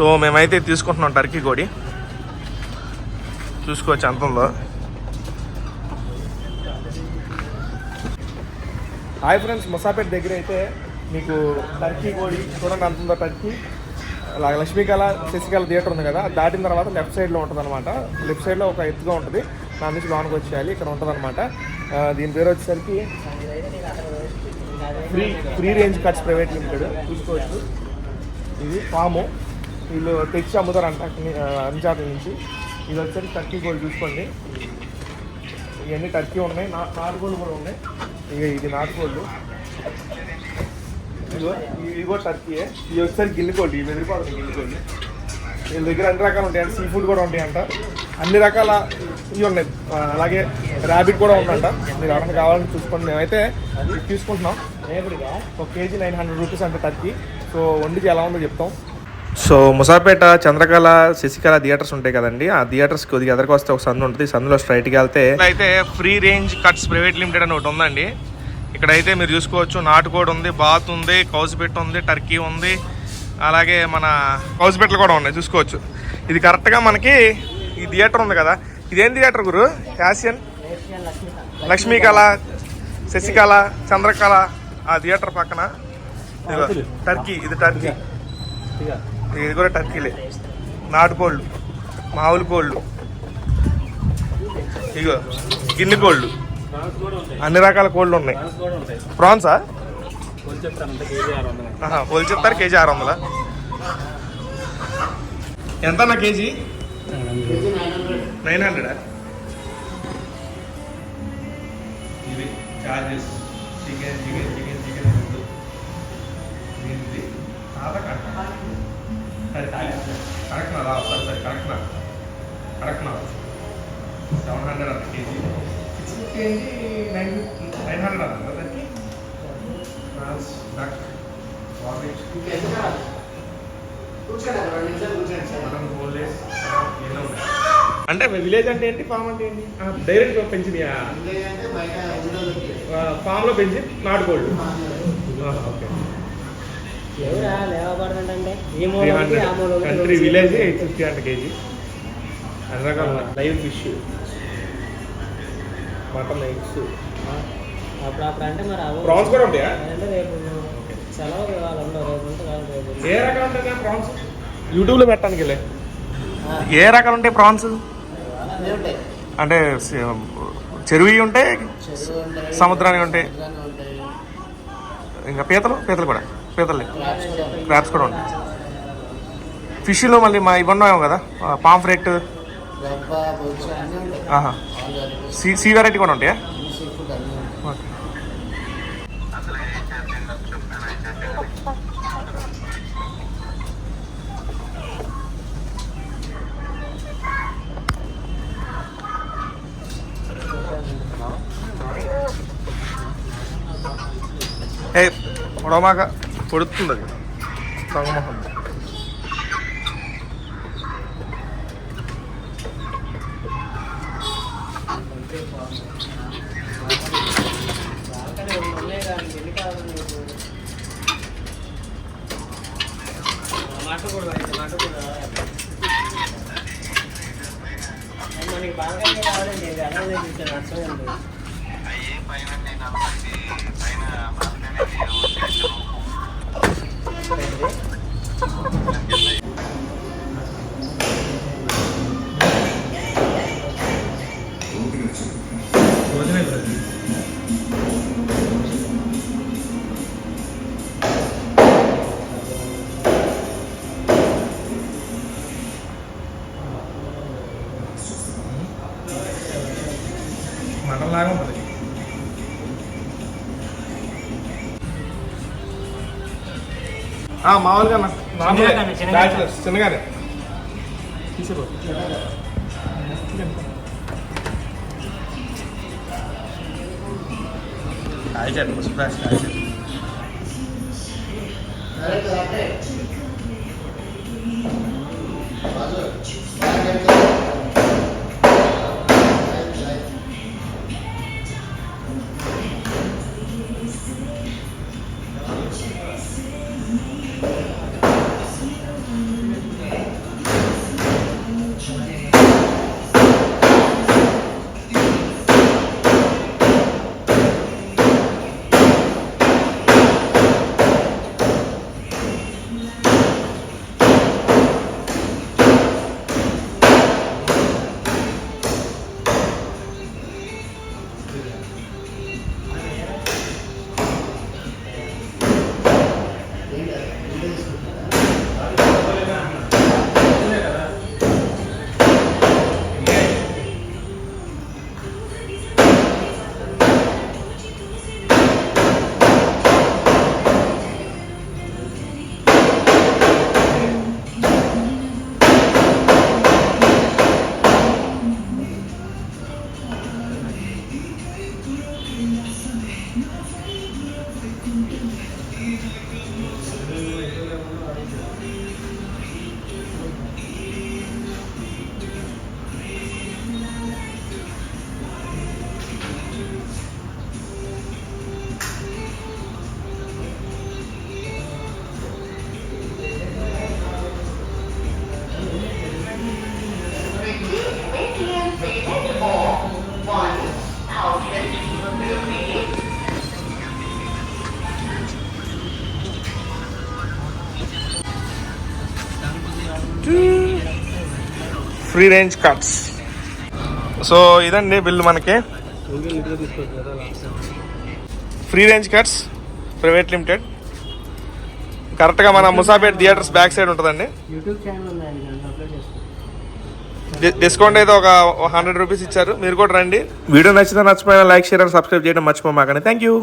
So మేమైతే తీసుకుంటున్నాం Turkey కోడి. చూసుకోవచ్చు ఎంత ఉందో హాయ్ ఫ్రెండ్స్ ముసాపేట్ దగ్గర అయితే మీకు టర్కీ కోడి చూడండి అంత ఉందో టర్కీ. అలాగే లక్ష్మీకళ శశికళ థియేటర్ ఉంది కదా దాటిన తర్వాత లెఫ్ట్ సైడ్లో ఉంటుంది అనమాట లెఫ్ట్ సైడ్లో ఒక ఎత్తుగా ఉంటుంది. దాని నుంచి లోనికి వచ్చేయాలి ఇక్కడ ఉంటుంది అనమాట దీని పేరు వచ్చేసరికి free free range cuts private limited. చూసుకోవచ్చు. ఇది ఫాము వీళ్ళు తెచ్చి అమ్ముతారంట అంచాత నుంచి. ఇది వచ్చేసి టర్కీ గోల్డ్ చూసుకోండి. ఇవన్నీ టర్కీ ఉన్నాయి. నా నాటుకోళ్ళు కూడా ఉన్నాయి. ఇక ఇది నాటుకోళ్ళు ఇదిగో ఇవి కూడా టర్కీయే ఇవి వచ్చేసరికి గిన్నెకోళ్ళు ఇవి ఎదిరిపోతుంది గిన్నెకోళ్ళు వీళ్ళ దగ్గర అన్ని రకాలు ఉంటాయంట సీ ఫుడ్ కూడా ఉంటాయంట. అన్ని రకాల ఇవి ఉన్నాయి. అలాగే ర్యాబిట్ కూడా ఉందంట. మీరు ఎవరైనా కావాలని చూసుకోండి. మేమైతే తీసుకుంటున్నాం. ఒక కేజీ నైన్ హండ్రెడ్ రూపీస్ అంటే టర్కీ సో వండికి ఎలా ఉందో చెప్తాం. సో ముసాపేట చంద్రకళ శశికళ థియేటర్స్ ఉంటాయి కదండి. ఆ థియేటర్స్ కొద్దిగా ఎదరికి వస్తే ఒక సందు ఉంటుంది. సందులో స్ట్రైట్కి వెళ్తే అయితే free range cuts private limited అని ఒకటి ఉందండి. ఇక్కడైతే మీరు చూసుకోవచ్చు నాటుకోడి ఉంది బాత్ ఉంది కౌసుపెట్ట ఉంది టర్కీ ఉంది అలాగే మన కౌసుపెట్టలు కూడా ఉన్నాయి చూసుకోవచ్చు. ఇది కరెక్ట్గా మనకి ఈ థియేటర్ ఉంది కదా. ఇదేం థియేటర్ గురు? యాసియన్? లక్ష్మీకళ శశికళ చంద్రకళ ఆ థియేటర్ పక్కన. టర్కీ ఇది టర్కీ. ఇది కూడా టర్కీలే. నాటుకోళ్ళు మామూలు కోళ్ళు. ఇగో గిన్నె కోళ్ళు. అన్ని రకాల కోళ్ళు ఉన్నాయి. ప్రాన్సా? హోల్ చెప్తారు కేజీ ఆరు వందల? ఎంత అన్న కేజీ? నైన్ హండ్రెడా? ఇవి charges chicken chicken chicken correct నా సరే సరే కరెక్ట్ నా కరెక్ట్ నా సెవెన్ హండ్రెడ్ అంత కేజీ. సిక్స్ ఫిఫ్టీ ఏంటి నైన్ నైన్ హండ్రెడ్ అంత దానికి? ప్రాన్స్ డక్ ఉన్నాయి అంటే విలేజ్ అంటే ఏంటి? ఫామ్ అంటే ఏంటి? డైరెక్ట్ పెంచినయా? ఫామ్లో పెంచి నాటుకోళ్ళు okay. Country village eight fifty అంట కేజీ. అన్ని రకాల live fish. Mutton eggs. Prawns కూడా ఉంటాయా? ఏ రకాలు ఉంటాయి ప్రాన్స్? యూట్యూబ్లో పెట్టడానికి వెళ్ళే. ఏ రకాలు ఉంటాయి ప్రాన్స్? అంటే చెరువు ఉంటాయి సముద్రానికి ఉంటాయి. సముద్రాన్ని ఉంటాయి. ఇంకా పీతలు? పీతలు కూడా. పీతలే క్రాప్స్ కూడా ఉంటాయి. ఫిష్లో మళ్ళీ మా ఇవన్నీ కదా pomfret sea sea sea variety కూడా ఉంటాయా? ఓకే ఏ పొడమాక పొడుతుంది అది రంగమోహన్ బాల్కనీ రెండు ఉన్నాయి కానీ ఎన్ని కావాలి నీకు మాట లాగా ఉంటుంది ఆ, మామూలుగా నా- నార్మల్ આવી જાય વસુરાજ આવી જાય Free range cuts so ఇదండి బిల్లు మనకి. Free range cuts private limited. కరెక్ట్గా మన ముసాపేట్ థియేటర్స్ బ్యాక్ సైడ్ ఉంటుందండి. డిస్కౌంట్ అయితే ఒక హండ్రెడ్ రూపీస్ ఇచ్చారు. మీరు కూడా రండి. వీడియో నచ్చితే నచ్చిపోయిన లైక్ షేర్ అండ్ సబ్స్క్రైబ్ చేయడం మర్చిపోమాకండి. Thank you